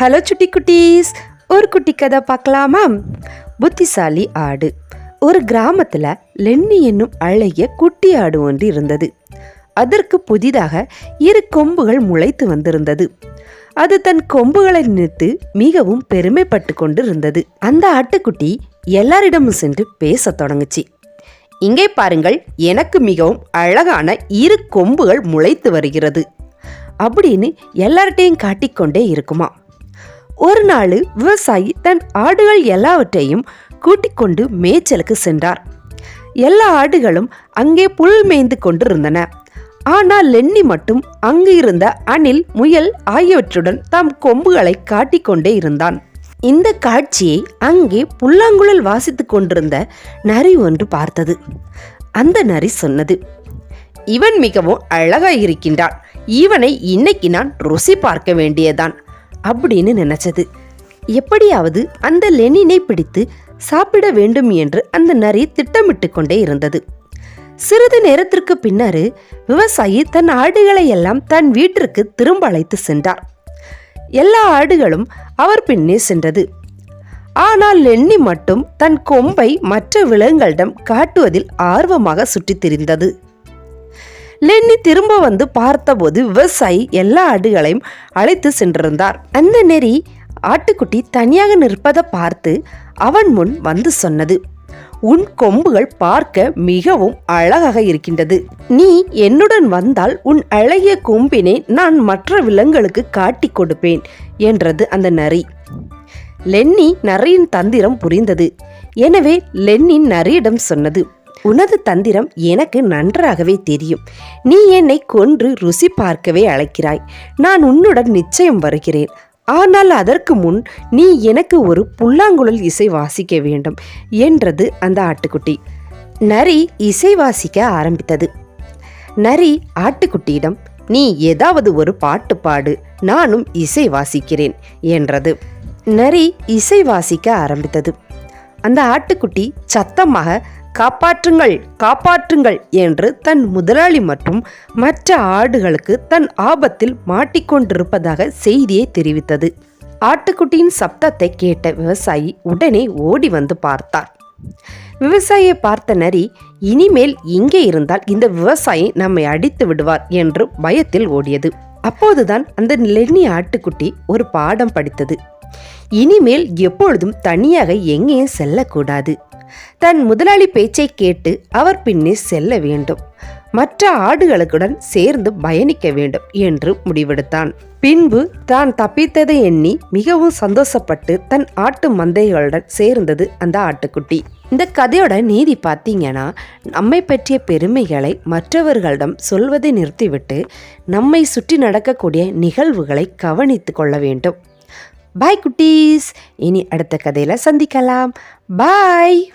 Hello சுட்டி குட்டீஸ். ஒரு குட்டி கதை பார்க்கலாமா? புத்திசாலி ஆடு. ஒரு கிராமத்தில் லென்னி என்னும் அழகிய குட்டி ஆடு ஒன்று இருந்தது. அதற்கு புதிதாக இரு கொம்புகள் முளைத்து வந்திருந்தது. அது தன் கொம்புகளை நினைத்து மிகவும் பெருமைப்பட்டு கொண்டு இருந்தது அந்த ஆட்டுக்குட்டி எல்லாரிடமும் சென்று பேசத் தொடங்குச்சு. இங்கே பாருங்கள் எனக்கு மிகவும் அழகான இரு கொம்புகள் முளைத்து வருகிறது அப்படின்னு எல்லார்ட்டையும் காட்டிக்கொண்டே இருக்குமா? ஒரு நாள் விவசாயி தன் ஆடுகள் எல்லாவற்றையும் கூட்டிக் கொண்டு மேய்ச்சலுக்கு சென்றார். எல்லா ஆடுகளும் அங்கே புல் மேய்ந்து கொண்டிருந்தன. ஆனால் லென்னி மட்டும் அங்கு இருந்த அணில் முயல் ஆகியவற்றுடன் தம் கொம்புகளை காட்டிக்கொண்டே இருந்தான். இந்த காட்சியை அங்கே புல்லாங்குழல் வாசித்துக் கொண்டிருந்த நரி ஒன்று பார்த்தது. அந்த நரி சொன்னது இவன் மிகவும் அழகாக இருக்கின்றான் இவனை இன்னைக்கு நான் ருசி பார்க்க வேண்டியதான் அப்படின்னு நினைச்சது. எப்படியாவது அந்த லெனினை பிடித்து சாப்பிட வேண்டும் என்று அந்த நரி திட்டமிட்டு கொண்டே இருந்தது. சிறிது நேரத்திற்கு பின்னர் விவசாயி தன் ஆடுகளை எல்லாம் தன் வீட்டிற்கு திரும்ப அழைத்து சென்றார். எல்லா ஆடுகளும் அவர் பின்னே சென்றது. ஆனால் லென்னி மட்டும் தன் கொம்பை மற்ற விலங்குகளிடம் காட்டுவதில் ஆர்வமாக சுற்றித் திரிந்தது. லென்னி திரும்ப வந்து பார்த்தபோது விவசாயி எல்லா ஆடுகளையும் அழைத்து சென்றிருந்தார். அந்த நெறி ஆட்டுக்குட்டி தனியாக நிற்பதை பார்த்து அவன் முன் வந்து சொன்னது உன் கொம்புகள் பார்க்க மிகவும் அழகாக இருக்கின்றது. நீ என்னுடன் வந்தால் உன் அழகிய கொம்பினை நான் மற்ற விலங்குகளுக்கு காட்டிக் கொடுப்பேன் என்றது அந்த நரி. லென்னி நரியின் தந்திரம் புரிந்தது. எனவே லென்னின் நரியிடம் சொன்னது உனது தந்திரம் எனக்கு நன்றாகவே தெரியும். நீ என்னை கொன்று ருசி பார்க்கவே அழைக்கிறாய். நான் உன்னுடன் நிச்சயம் வருகிறேன். ஆனால் அதற்கு முன் நீ எனக்கு ஒரு புல்லாங்குழல் இசை வாசிக்க வேண்டும் என்றது அந்த ஆட்டுக்குட்டி. நரி இசை வாசிக்க ஆரம்பித்தது. நரி ஆட்டுக்குட்டியிடம் நீ ஏதாவது ஒரு பாட்டு பாடு நானும் இசை வாசிக்கிறேன் என்றது. நரி இசை வாசிக்க ஆரம்பித்தது. அந்த ஆட்டுக்குட்டி சத்தமாக காப்பாற்றுங்கள் காப்பாற்றுங்கள் என்று தன் முதலாளி மற்றும் மற்ற ஆடுகளுக்கு தன் ஆபத்தில் மாட்டிக்கொண்டிருப்பதாக செய்தியை தெரிவித்தது. ஆட்டுக்குட்டியின் சப்தத்தை கேட்ட விவசாயி உடனே ஓடி வந்து பார்த்தார். விவசாயியை பார்த்த நரி இனிமேல் இங்கே இருந்தால் இந்த விவசாயி நம்மை அடித்து விடுவார் என்று பயத்தில் ஓடியது. அப்போதுதான் அந்த லென்னி ஆட்டுக்குட்டி ஒரு பாடம் படித்தது. இனிமேல் எப்பொழுதும் தனியாக எங்கேயும் செல்லக்கூடாது. தன் முதலாளி பேச்சை கேட்டு அவர் பின்னே செல்ல வேண்டும். மற்ற ஆடுகளுடன் சேர்ந்து பயணிக்க வேண்டும் என்று முடிவெடுத்தான். பின்பு தான் தப்பித்ததை எண்ணி மிகவும் சந்தோஷப்பட்டு தன் ஆட்டு மந்தைகளுடன் சேர்ந்தது அந்த ஆட்டுக்குட்டி. இந்த கதையோட நீதி பார்த்தீங்கன்னா நம்மை பற்றிய பெருமைகளை மற்றவர்களிடம் சொல்வதை நிறுத்திவிட்டு நம்மை சுற்றி நடக்கக்கூடிய நிகழ்வுகளை கவனித்து கொள்ள வேண்டும். பாய் குட்டீஸ். இனி அடுத்த கதையில் சந்திக்கலாம். பாய்